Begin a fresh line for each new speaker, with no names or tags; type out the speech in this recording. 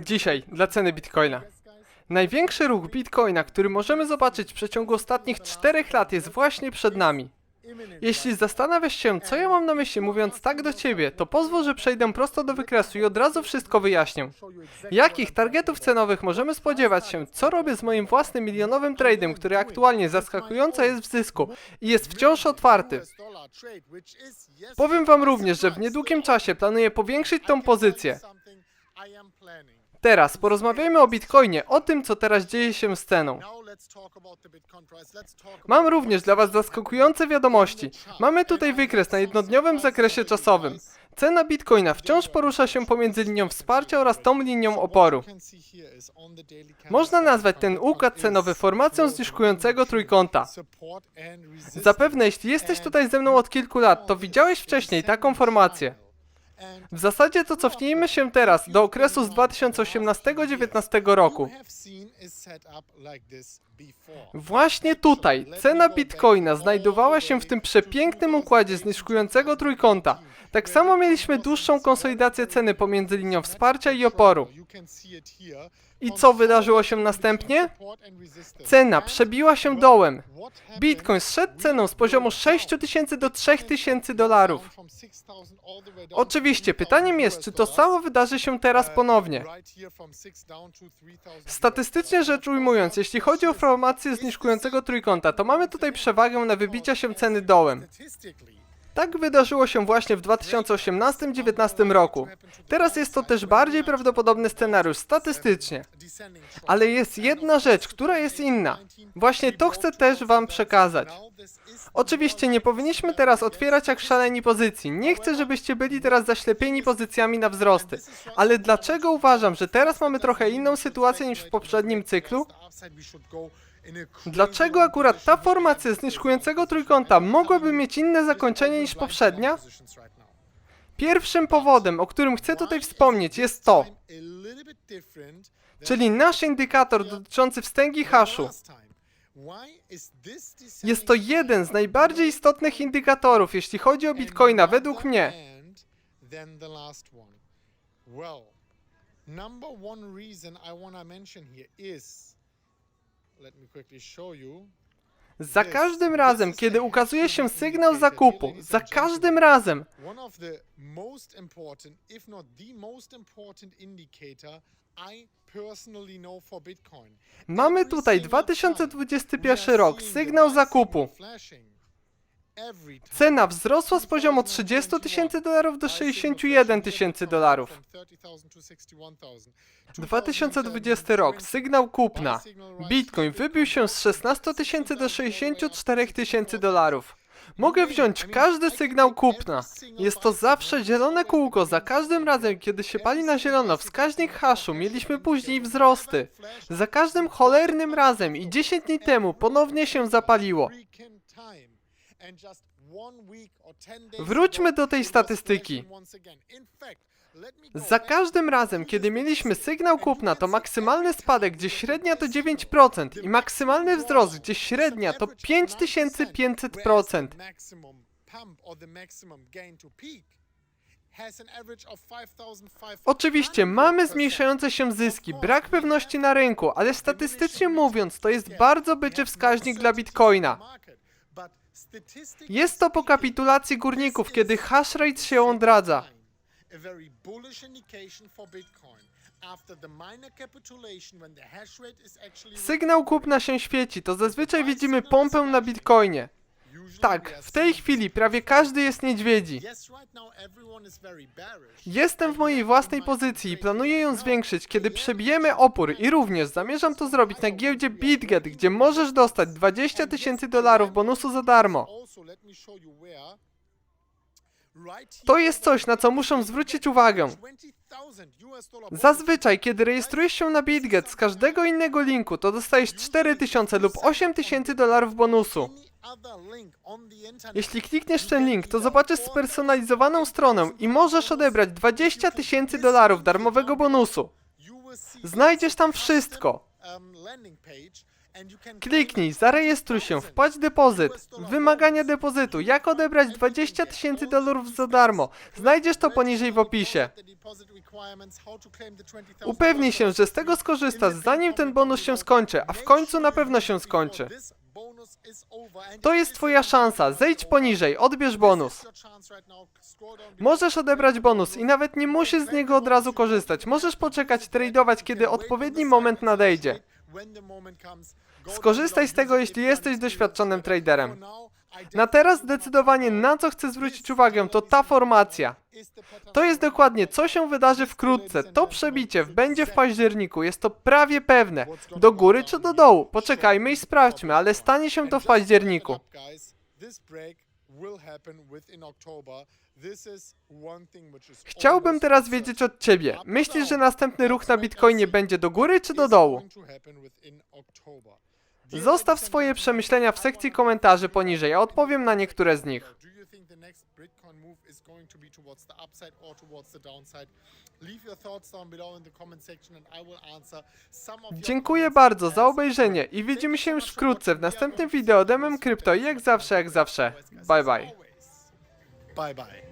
Dzisiaj dla ceny Bitcoina. Największy ruch Bitcoina, który możemy zobaczyć w przeciągu ostatnich 4 lat jest właśnie przed nami. Jeśli zastanawiasz się, co ja mam na myśli mówiąc tak do ciebie, to pozwól, że przejdę prosto do wykresu i od razu wszystko wyjaśnię. Jakich targetów cenowych możemy spodziewać się, co robię z moim własnym milionowym tradem, który aktualnie zaskakująco jest w zysku i jest wciąż otwarty. Powiem wam również, że w niedługim czasie planuję powiększyć tą pozycję. Teraz porozmawiajmy o Bitcoinie, o tym, co teraz dzieje się z ceną. Mam również dla Was zaskakujące wiadomości. Mamy tutaj wykres na jednodniowym zakresie czasowym. Cena Bitcoina wciąż porusza się pomiędzy linią wsparcia oraz tą linią oporu. Można nazwać ten układ cenowy formacją zniżkującego trójkąta. Zapewne jeśli jesteś tutaj ze mną od kilku lat, to widziałeś wcześniej taką formację. W zasadzie to cofnijmy się teraz do okresu z 2018-19 roku. Właśnie tutaj cena Bitcoina znajdowała się w tym przepięknym układzie zniżkującego trójkąta. Tak samo mieliśmy dłuższą konsolidację ceny pomiędzy linią wsparcia i oporu. I co wydarzyło się następnie? Cena przebiła się dołem. Bitcoin zszedł ceną z poziomu 6000 do 3000 dolarów. Oczywiście, pytaniem jest, czy to samo wydarzy się teraz ponownie. Statystycznie rzecz ujmując, jeśli chodzi o formację zniżkującego trójkąta, to mamy tutaj przewagę na wybicia się ceny dołem. Tak wydarzyło się właśnie w 2018-19 roku. Teraz jest to też bardziej prawdopodobny scenariusz statystycznie. Ale jest jedna rzecz, która jest inna. Właśnie to chcę też wam przekazać. Oczywiście nie powinniśmy teraz otwierać jak szaleni pozycji. Nie chcę, żebyście byli teraz zaślepieni pozycjami na wzrosty. Ale dlaczego uważam, że teraz mamy trochę inną sytuację niż w poprzednim cyklu? Dlaczego akurat ta formacja zniżkującego trójkąta mogłaby mieć inne zakończenie niż poprzednia? Pierwszym powodem, o którym chcę tutaj wspomnieć jest to, czyli nasz indykator dotyczący wstęgi haszu. Jest to jeden z najbardziej istotnych indykatorów, jeśli chodzi o Bitcoina, według mnie.
Number one reason I want to mention here is,
Za każdym razem, kiedy ukazuje się sygnał zakupu, za każdym razem, mamy tutaj
single time
2021
we are
rok, sygnał zakupu. Cena wzrosła z poziomu 30 tysięcy dolarów do 61 tysięcy dolarów. 2020 rok, sygnał kupna. Bitcoin wybił się z 16 tysięcy do 64 tysięcy dolarów. Mogę wziąć każdy sygnał kupna. Jest to zawsze zielone kółko. Za każdym razem, kiedy się pali na zielono wskaźnik haszu, mieliśmy później wzrosty. Za każdym cholernym razem i 10 dni temu ponownie się zapaliło. Wróćmy do tej statystyki. Za każdym razem, kiedy mieliśmy sygnał kupna, to maksymalny spadek, gdzie średnia to 9% i maksymalny wzrost, gdzie średnia to 5500%. Oczywiście mamy zmniejszające się zyski, brak pewności na rynku, ale statystycznie mówiąc to jest bardzo byczy wskaźnik dla Bitcoina. Jest to po kapitulacji górników, kiedy hash rate się odradza.
A very bullish indication for Bitcoin.
Sygnał kupna się świeci, to zazwyczaj widzimy pompę na Bitcoinie. Tak, w tej chwili prawie każdy jest niedźwiedzi. Jestem w mojej własnej pozycji i planuję ją zwiększyć, kiedy przebijemy opór i również zamierzam to zrobić na giełdzie BitGet, gdzie możesz dostać 20 tysięcy dolarów bonusu za darmo. To jest coś, na co muszę zwrócić uwagę.
20,000 US dollar bonus.
Zazwyczaj, kiedy rejestrujesz się na BitGet z każdego innego linku, to dostajesz 4000 lub 8000 dolarów bonusu. Jeśli klikniesz ten link, to zobaczysz spersonalizowaną stronę i możesz odebrać 20 tysięcy dolarów darmowego bonusu. Znajdziesz tam wszystko. Kliknij, zarejestruj się, wpłać depozyt. Wymagania depozytu. Jak odebrać 20 tysięcy dolarów za darmo? Znajdziesz to poniżej w opisie. Upewnij się, że z tego skorzystasz, zanim ten bonus się skończy, a w końcu na pewno się skończy. To jest twoja szansa, zejdź poniżej, odbierz bonus. Możesz odebrać bonus i nawet nie musisz z niego od razu korzystać. Możesz poczekać, tradeować, kiedy odpowiedni moment nadejdzie. Skorzystaj z tego, jeśli jesteś doświadczonym traderem. Na teraz zdecydowanie na co chcę zwrócić uwagę to ta formacja. To jest dokładnie co się wydarzy wkrótce. To przebicie będzie w październiku, jest to prawie pewne. Do góry czy do dołu? Poczekajmy i sprawdźmy, ale stanie się to w październiku. Chciałbym teraz wiedzieć od ciebie. Myślisz, że następny ruch na Bitcoinie będzie do góry czy do dołu? Zostaw swoje przemyślenia w sekcji komentarzy poniżej, a odpowiem na niektóre z nich. Dziękuję bardzo za obejrzenie i widzimy się już wkrótce w następnym wideo Demem Crypto i jak zawsze, jak zawsze. Bye bye.
Bye bye.